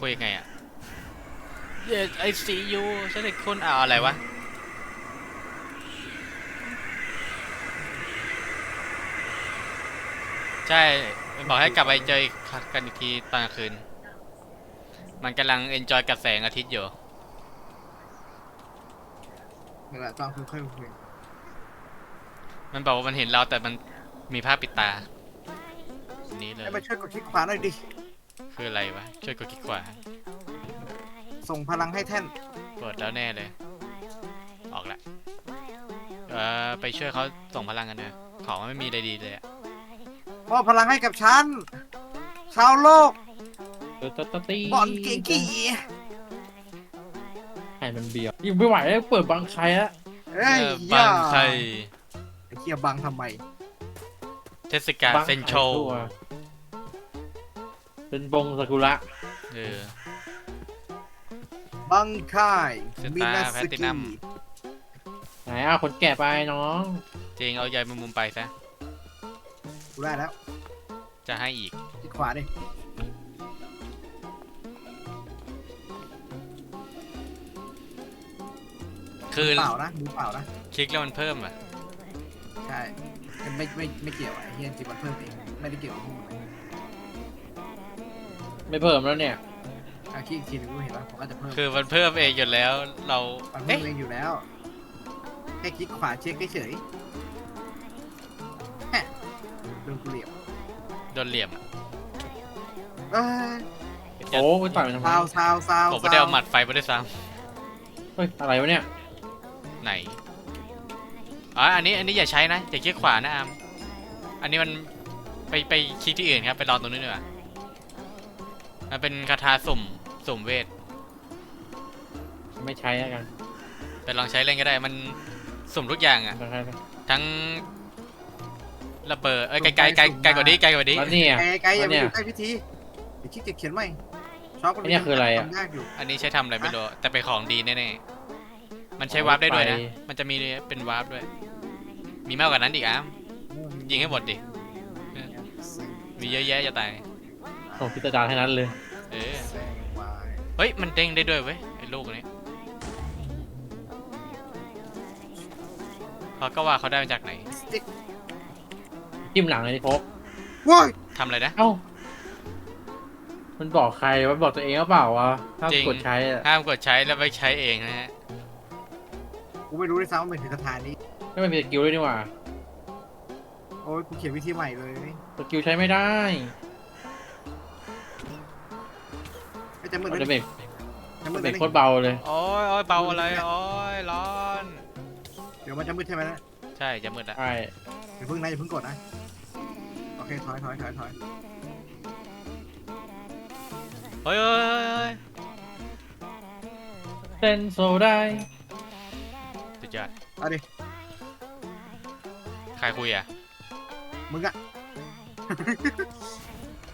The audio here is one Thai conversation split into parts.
คุยยังไงอะไอซียูฉันเป็นคนเอาอะไรวะ ใช่มันบอกให้กลับไปเจอกันอีกทีตอนกลางคืน มันกำลังเอนจอยกับแสงอาทิตย์อยู่นี่นแหละตอนคุยค่อยคุยมันบอกว่ามันเห็นเราแต่มันมีผ้าปิดตาอันนี้เลย ให้มาช่วยกดคลิกขวาหน่อยดิ คืออะไรวะ ช่วยกดคลิกขวา ส่งพลังให้แท่น กดแล้วแน่เลย ออกละ เออไปช่วยเขาส่งพลังกันเนอะของมันไม่มีอะไรดีเลยอะมอบพลังให้กับฉัน ชาวโลกเออตะตะตีบอลเก่งกี่ให้มันเบียวยังไม่ไหวแล้วเปิดบังใครละเฮ้ยเออบังใครไอ้เคียบังทำไม เทศกาลบังเซนโชขายตัว เป็นบงซากุระเออ บังค่ายสตาร์มินาสแพลติกินัมไหนอะคนแก่ไปน้องจริงเอาใยมุมมุมไปซะ กูได้แล้วจะให้อีกคลิกขวาดิคือ เปล่านะมือเปล่านะ คลิกแล้วมันเพิ่มอะ ใช่ไม่ไม่ไม่เกี่ยวอะไอ้เฮียจริงมันเพิ่มเองไม่ได้เกี่ยวกับมึง ไม่เพิ่มแล้วเนี่ยอะคลิกอีกทีหนึงกูเห็นแล้วผมก็จะเพิ่มคือมันเพิ่มเองอยู่แล้วเรามันเพิ่เอ๊ะมเองอยู่แล้วแค่คลิกขวาเช็คเฉยๆแฮะโดนกูเหลี่ยมโดนเหลี่ยมอะเอ้ยโอ้ไปต่อยมันทำไมซาวซาวซาวผมไม่ได้เอาหมัดไฟมาด้วยซ้เฮ้ยอะไรวะเนี่ยำไหนอ๋ออันนี้อันนี้อย่าใช้นะอย่าคลิกขวานะอามอันนี้มันไปไปคลิกที่อื่นครับไปรอตรงนู้นดีกว่า มันเป็นคาถาสุ่มสุ่มเวท ไม่ใช้แล้วกันไปลองใช้เล่นก็ได้ มันสุ่มทุกอย่างอะไม่ใช้แล้วทั้งระเบิด เอ้ยไกลไกลไกลไกลกว่านี้ไกลกว่านี้ แล้วเนี่ย ไกลไกลอย่าไปเนี่ยอยู่ใกล้พิธีเดี๋ยวคลิกจะเขียนใหม่ชอบคนไอ้เนี่ยคืออะไรอะ ทำยากอยู่อันนี้ใช้ทำอะไรไม่รู้แต่เป็นของดีแน่ๆ มันใช้วาร์ปได้ด้วยนะ มันจะมีเป็นวาร์ปด้วย มีมากกว่านั้นอีกอะยิงให้หมดดิ มีเยอะแยะจะตาย ส่งพิจารณาให้นั้นเลย เออแซงวายเฮ้ย มันเด้งได้ด้วยเว้ยไอ้ลูกนี้เขาก็ว่าเขาได้มาจากไหนสติ๊กจิ้มหลังเลยที่พบว้ายทำอะไรนะ เอ้า มันบอกใครวะบอกตัวเองหรือเปล่าวะถ้าจริง กดใช้อะห้ามกดใช้แล้วไปใช้เองนะฮะ กูไม่รู้ด้วยซ้ำว่ามันคือคาถานี้ไม่มีสกิลด้วยนี่หว่าโอ้ยกูเขียนวิธีใหม่เลยสกิลใช้ไม่ได้ จะมืดมันเลจะยเบรกจะมืดเลเบรยกโคตรเบาเลยโอ้ยโอ้ยเบาอะไรโอ้ยร้อน เดี๋ยวมันจะมืดใช่ไหมนะใช่จะมืดละใช่อย่าเพิ่งนะอย่าเพิ่งกดนะโอเคถอยถอยถอยถอยเฮ้ยเฮ้ยเฮ้ยเฮ้ยเซนโซได้สุดยอดเอาดิใครคุยอะมึงอะ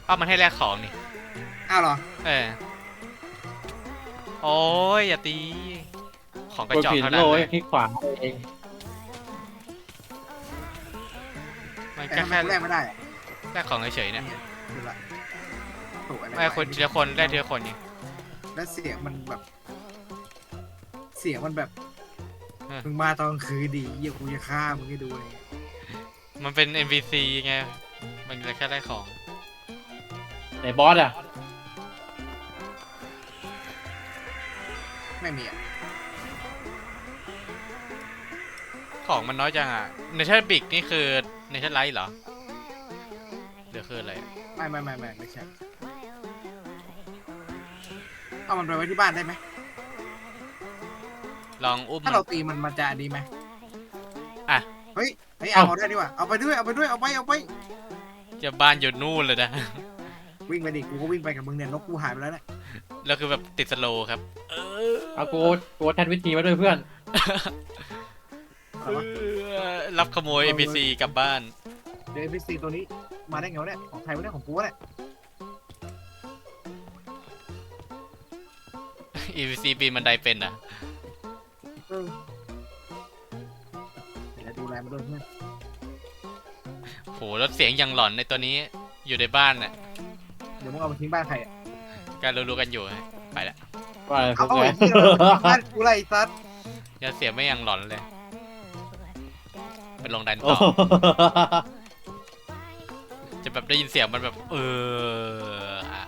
เอ้ามันให้แลกของนี่อ้าวเหรอ เออ โอ้ยอย่าตี ของกกระดจอกผิดเท่านั้โลนเลยคลิกขวาเองมันแต่ก็ทำไมแค่กูแลกไม่ได้อะแลกของเฉยๆเนี่ยคือละโถ่อะไรไม่คนทีละคนแลกทีละคนนี่แล้วเสียงมันแบบ เสียงมันแบบเออมึงมาตอนกลางคืนดีเหี้ยกูจะฆ่ามึงให้ดูเลยมันเป็น NPC ไง มันเลยแค่ได้ของไหนบอสอะ ไม่มีอะของมันน้อยจังอะเนเธอร์บิกนี่คือเนเธอร์ไลท์เหรอหรือคืออะไรไม่ไม่ไม่ไม่ไม่ใช่เอามันไปไว้ที่บ้านได้ไหมลองอุ้มถ้าเราตีมันมันจะดีไหมอะ เฮ้ยเฮ้ยเอา เอาได้ดีกว่าเอาไปด้วยเอาไปด้วยเอาไปเอาไปจะบ้านอยู่นู่นเลยนะ วิ่งไปดิกูก็วิ่งไปกับมึงเนี่ยนกกูหายไปแล้วเนี่ยแล้วคือแบบติดสโลว์ครับ เออ เอากูกูแทนวิธีมาด้วยเพื่อนอะไรวะรับขโมย NPC กลับบ้าน เดี๋ยวเอพีซีตัวนี้มาได้ไงวะเนี่ยของใครวะเนี่ยของกูวะเนี่ย NPC ปีนบันไดเป็นอะ เออเดี๋ยวดูแลมันด้วยเพื่อนโหแล้วเสียงยังหลอนในตัวนี้อยู่ในบ้านน่ะเดี๋ยวมึงเอาไปทิ้งบ้านใครอะก็รู้ๆกันอยู่ฮะไปละ ไปพเอาวกไอ้แกเหี้ยมันบ้านกูไรซัดอย่าเสียไม่ยังหลอนเลยไปลงดันโอ้ต่อจะแบบได้ยินเสียงมันแบบ เอออะ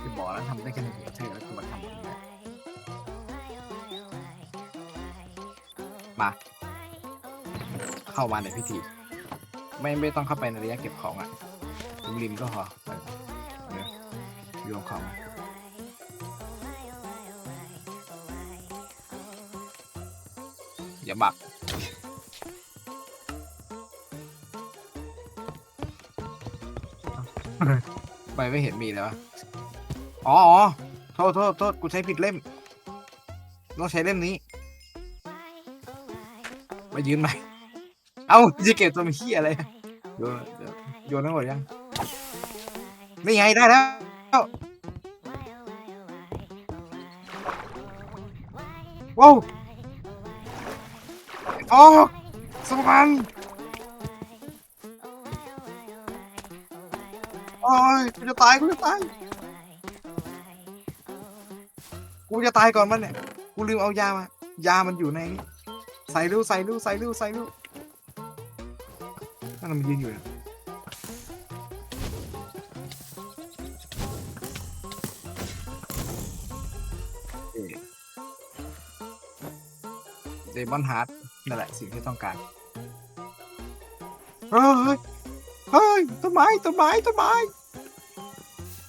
คือบอกแล้วทำได้แค่หนึ่งเฉยแล้วกูมาทำอย่างนี้มา เข้ามาในพิธี ไม่ไม่ต้องเข้าไปในระยะเก็บของอะริมริมๆก็พอไปเดี๋ยว โยนของมาอย่าบักไปไม่เห็นมีเลยวะอ๋อโทษโทษโทษกูใช้ผิดเล่ม ต้องใช้เล่มนี้ มายืนใหม่ เอ้าจะเก็บตัวมีขี้ยอะไร โยนโยนทั้งหมดยังนี่ไงได้แล้ว ว้าวโอ้สมพันธ์โอ้ยกูจะตายกูจะตายกูจะตายก่อนมันเนี่ยกูลืมเอายามายามันอยู่ในนี้ใส่ลูใส่ลูใส่ลูใส่ลูนั่นนะมันยืนอยู่เนี่ย เดมอนฮาร์ดนั่นแหละสิ่งที่ต้องการเฮ้ยเฮ้ยต้นไม้ต้นไม้ต้นไม้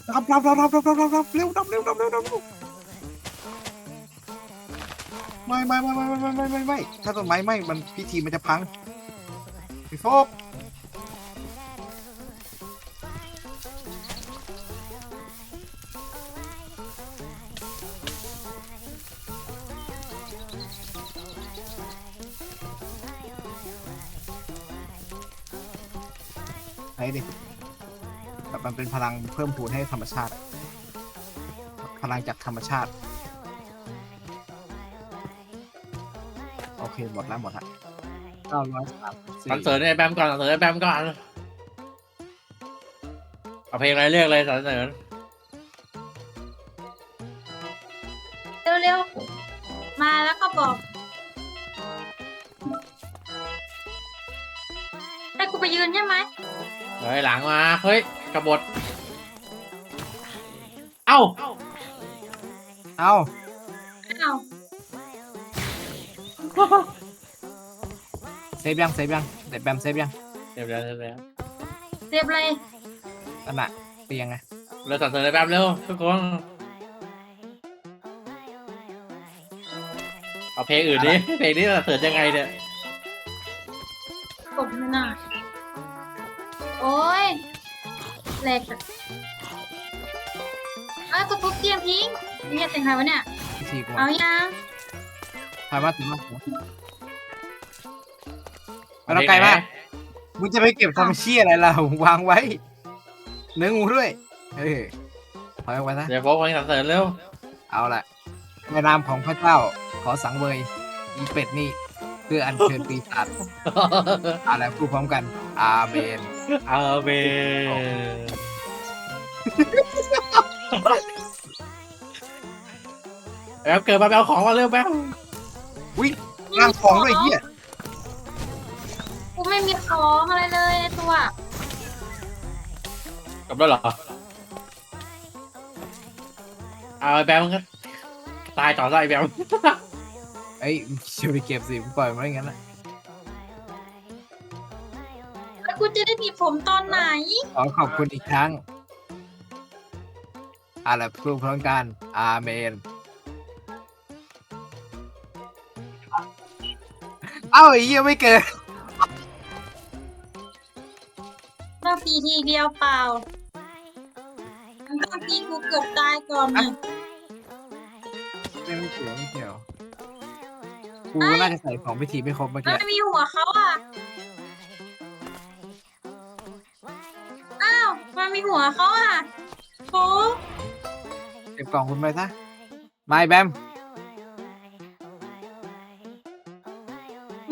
รับรับรับรับรับรับรับรับเร็วรับเร็วรับเร็วรับเร็วไม่ไม่ไม่ไม่ไม่ไม่ไม่ไม่ถ้าต้นไม้ไม่มันพิธีมันจะพังพี่โฟก ใช้ดิแบบมันเป็นพลังเพิ่มพูนให้ธรรมชาติ พลังจากธรรมชาติ โอเค หมดแล้วหมดละเก้าร้อยสามสิบสรรเสริญไอ้แบมก่อนสรรเสริญไอ้แบมก่อนเอาเพลงอะไรเรียกเลยสรรเสริญเร็วๆ มาแล้วก็บอกให้กูไปยืนใช่ไหม เฮ้ยหลังมา เฮ้ยกบฏเอ้าเอ้าอ้าวเซฟยังเซฟยังเด็ดแบมเซฟยังเดี๋ยวเดี๋ยวเดี๋ยวเดี๋ยวเรียบเลยนั่นน่ะเตียงไงเราสรรเสริญไอ้แบมเร็วทุกคนเอาเพลงอื่นดิเพลงนี้สรรเสริญยังไงเนี่ยกดมันอ่ แหลกอะเอ้ยกูทุบเตียงทิ้งเนี่ยเต็งใครวะเนี่ยพิธีกูเอายังใครมาถึงมาไม่ต้องไกลมากมึงจะไปเก็บทำเชี่ยอะไรล่ะวางไว้ เนื้องูด้วยเฮ้ยถอยออกไปนะเดี๋ยวโฟกเพลงสรรเสริญเร็วเอาละในนามของพระเจ้าขอสังเวยอีเป็ดนี่เพื่ออัญเชิญปีศาจอะไรพูดพร้อมกัน อาเมนเอาเบแบมเกิดมาแบมของมาเร็วแบมอุ้ยร่างของด้วยไอ้เฮียกูไม่มีของอะไรเลยในตัว กลับแล้วเหรอเอาไอ้แบมก็ตายต่อได้ไอ้แบมเอ้ยจะไปเก็บสิปล่อยมันไว้อย่างนั้นนะ แล้วกูจะได้มีผมตอนไหน ขอขอบคุณอีกครั้งอะไรพูดพร้อมกัน อาเมน เอ้าไอ้เหี้ยไม่เกิดต้องตีทีเดียวเปล่ามันต้องตีกูเกือบตายก่อนนะไม่เกี่ยวไม่เกี่ยวกูน่าจะใส่ของพิธีไม่ครบเมื่อมักี้นมีหัวเขาอะ มันมีหัวเขาอะโอ้เก็บกล่องคุณไปซะไม่แบม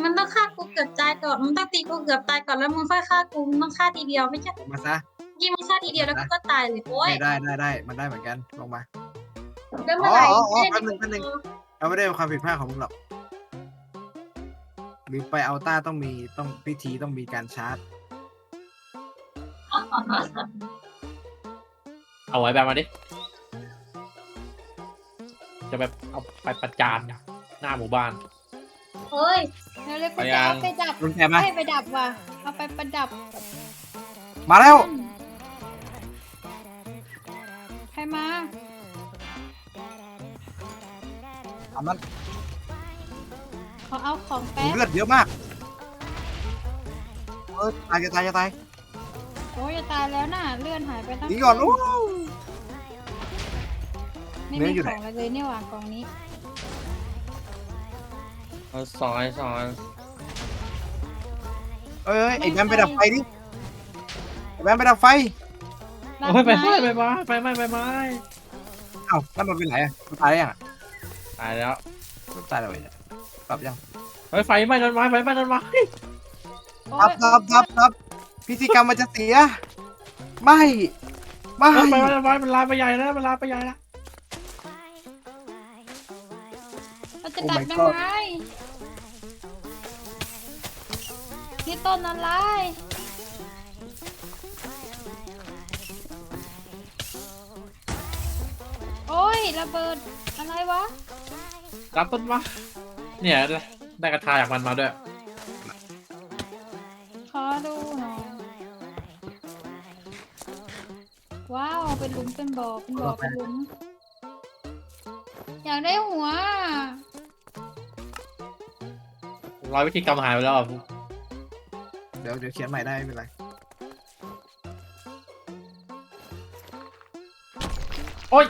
มันต้องฆ่ากูเกือบตายก่อนมันต้องตีกูเกือบตายก่อนแล้วมึงค่อยฆ่ากูมึงต้องฆ่าทีเดียวไม่ใช่มาซะ ยิงมันฆ่าทีเดียวแล้วก็ตายเลยโอ้ยไม่ได้ได้ได้ มันได้เหมือนกัน ลงมา แล้วเมื่อไหร่อ๋ออ๋อเล่แป๊บนึงแป๊บนึง เราไม่ได้เป็นความผิดพลาดของมึงหรอก หรือไปเอาต้าต้องมีต้องพิธีต้องมีการชาร์จ เอาไว้แบบมาดิ จะแบบเอาไปประจานอะหน้าหมู่บ้าน เฮ้ยเร็วเลยกูไปจะยังเอาไปดับรุนแรงไหมให้ไปดับว่ะ เอาไปประดับมาแล้ว ใครมาทำนั้นขอเอาของแป๊บ เลือดเยอะมากเออตายจะตายจะตายโอ้ยจะตายแล้วน่ะ เลื่อนหายไปตั้งหนีก่อนโอ้ ไม่เนื้มีออยู่ไหขนองอะไรเลยเนี่ยว่ะกล่องนี้เอาซอยซอยเอ้ยไอ้แบมไปดับไฟดิไอ้แบมไปดับไฟรับโอ้ยไปไหมไม้ไปไม้ไปไม้ไปไม้เอ้าแล้วมันไปไหนอะมันตายยังอะตายแล้ว มันตายแล้วเนี่ยปรับยังเฮ้ยไฟไหม้ต้นไม้ไฟไหม้ต้นไม้โอ้ดับยดับดับดับพิธีกรรมมันจะเสีย ไม่ ไม่ เฮ้ยไฟไหม้ต้นไม้มันลามไปใหญ่แล้วมันลามไปใหญ่แล้ว เราจะดับยังไงนี่ต้นอะไร โอ้ยระเบิดอะไรวะ รับต้นไม้เนี่ยได้กระทาจากมันมาด้วย ขอดูหน่อย ว้าว เป็นหลุมเป็นบ่อเป็นบ่อเป็นหลุม อยากได้หัว ร้อยวิธีกรรมหายไปแล้วอะเดี๋ยวเดี๋ยวเขียนใหม่ได้ไม่เป็นไรโอ้ย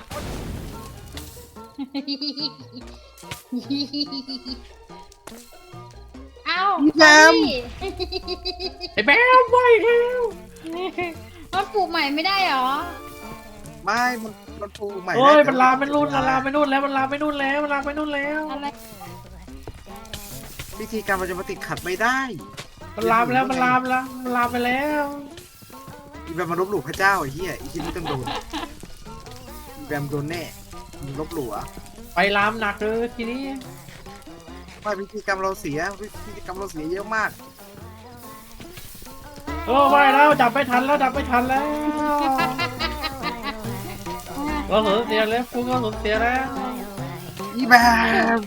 เอ้าพี่แบมมาดิไอ้แบมไหวแล้วมันปลูกใหม่ไม่ได้เหรอ ไม่มันมันปลูกใหม่โอ้ยได้มันลามไปนู่นมันลามไปนู่นแล้วมันลามไปนู่นแล้วมันลามไปนู่นแล้วอะไร พิธีกรรมมันจะมาติดขัดไม่ได้มันลามแล้วมันลามแล้วมันลามไปแล้วอีแบมมาลบหลู่พระเจ้าไอ้เหี้ยอีที่นี่ต้องโดนอีแบมโดนแน่มึงลบหลู่เหรอะไปลามหนักเลยทีนี้ไม่พิธีกรรมเราเสียพิธีกรรมเราเสียเยอะมากโอ้ไม่แล้วดับไม่ทันแล้วดับไม่ทันแล้วเราสูญเสียแล้วฟูก็สูญเสียแล้วอีแบม